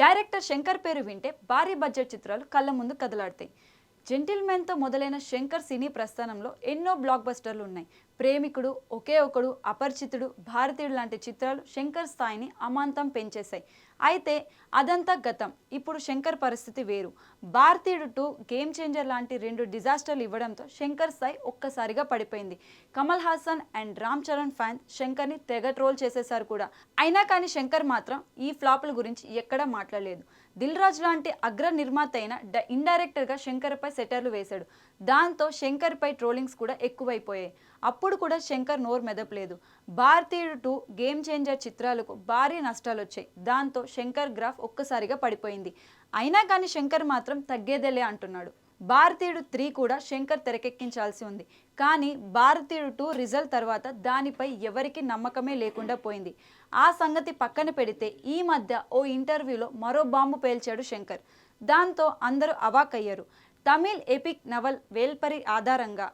Director Shankar పేరు వింటే భారీ బడ్జెట్ చిత్రాలు కళ్ళ ముందు కదలాడతాయి. జెంటిల్మెన్తో మొదలైన శంకర్ సినీ ప్రస్థానంలో ఎన్నో బ్లాక్ బస్టర్లు ఉన్నాయి. ప్రేమికుడు ఒకే ఒకడు అపరిచితుడు భారతీయుడు లాంటి చిత్రాలు శంకర్ స్థాయిని అమాంతం పెంచేశాయి. అయితే అదంతా గతం. ఇప్పుడు శంకర్ పరిస్థితి వేరు. భారతీయుడు టూ గేమ్ చేంజర్ లాంటి రెండు డిజాస్టర్లు ఇవ్వడంతో శంకర్ స్థాయి ఒక్కసారిగా పడిపోయింది. కమల్ హాసన్ అండ్ రామ్ చరణ్ ఫ్యాన్స్ శంకర్ని తెగ ట్రోల్ చేసేశారు కూడా. అయినా కానీ శంకర్ మాత్రం ఈ ఫ్లాపుల గురించి ఎక్కడా మాట్లాడలేదు. దిల్ రాజు లాంటి అగ్ర నిర్మాత అయిన డ ఇండైరెక్టర్గా శంకర్పై సెటర్లు వేశాడు. దాంతో శంకర్పై ట్రోలింగ్స్ కూడా ఎక్కువైపోయాయి. అప్పుడు కూడా శంకర్ నోరు మెదపలేదు. భారతీయుడు టూ గేమ్ చేంజర్ చిత్రాలకు భారీ నష్టాలు వచ్చాయి దాంతో శంకర్ గ్రాఫ్ ఒక్కసారిగా పడిపోయింది. అయినా కానీ శంకర్ మాత్రం తగ్గేదేలే అంటున్నాడు. భారతీయుడు త్రీ కూడా శంకర్ తెరకెక్కించాల్సి ఉంది. కానీ భారతీయుడు టూ రిజల్ట్ తర్వాత దానిపై ఎవరికి నమ్మకమే లేకుండా పోయింది. ఆ సంగతి పక్కన పెడితే ఈ మధ్య ఓ ఇంటర్వ్యూలో మరో బాంబు పేల్చాడు శంకర్. దాంతో అందరూ అవాకయ్యారు తమిళ్ ఎపిక్ నవల్ వేల్పరి ఆధారంగా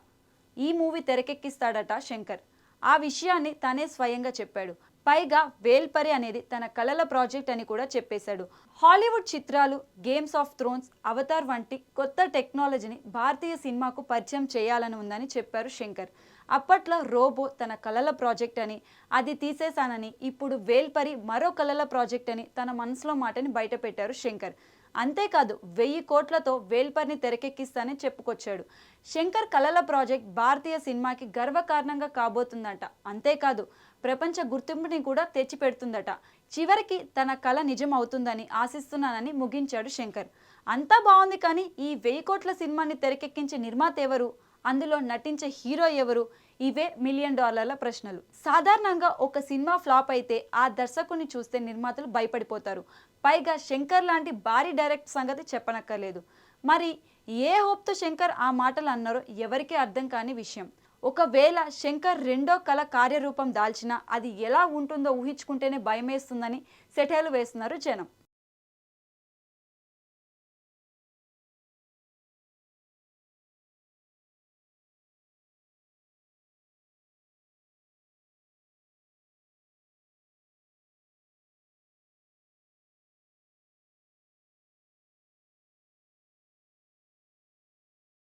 ఈ మూవీ తెరకెక్కిస్తాడట శంకర్. ఆ విషయాన్ని తనే స్వయంగా చెప్పాడు. పైగా వేల్పరి అనేది తన కళల ప్రాజెక్ట్ అని కూడా చెప్పేశాడు. హాలీవుడ్ చిత్రాలు గేమ్స్ ఆఫ్ థ్రోన్స్ అవతార్ వంటి కొత్త టెక్నాలజీని భారతీయ సినిమాకు పరిచయం చేయాలని ఉందని చెప్పారు శంకర్. అప్పట్లో రోబో తన కళల ప్రాజెక్ట్ అని అది తీసేశానని ఇప్పుడు వేల్పరి మరో కళల ప్రాజెక్ట్ అని తన మనసులో మాటని బయటపెట్టారు శంకర్. అంతేకాదు వెయ్యి కోట్లతో వేల్పర్ని తెరకెక్కిస్తానని చెప్పుకొచ్చాడు. శంకర్ కలల ప్రాజెక్ట్ భారతీయ సినిమాకి గర్వకారణంగా కాబోతుందట. అంతేకాదు ప్రపంచ గుర్తింపుని కూడా తెచ్చిపెడుతుందట. చివరికి తన కళ నిజం అవుతుందని ఆశిస్తున్నానని ముగించాడు శంకర్. అంతా బాగుంది కానీ ఈ వెయ్యి కోట్ల సినిమాని తెరకెక్కించే నిర్మాత ఎవరు? అందులో నటించే హీరో ఎవరు? ఇవే మిలియన్ డాలర్ల ప్రశ్నలు. సాధారణంగా ఒక సినిమా ఫ్లాప్ అయితే ఆ దర్శకుని చూస్తే నిర్మాతలు భయపడిపోతారు. పైగా శంకర్ లాంటి భారీ డైరెక్ట్ సంగతి చెప్పనక్కర్లేదు. మరి ఏ హోప్తో శంకర్ ఆ మాటలు అన్నారో ఎవరికీ అర్థం కాని విషయం. ఒకవేళ శంకర్ రెండో కళ కార్యరూపం దాల్చినా అది ఎలా ఉంటుందో ఊహించుకుంటేనే భయమేస్తుందని సెటైలు వేస్తున్నారు జనం.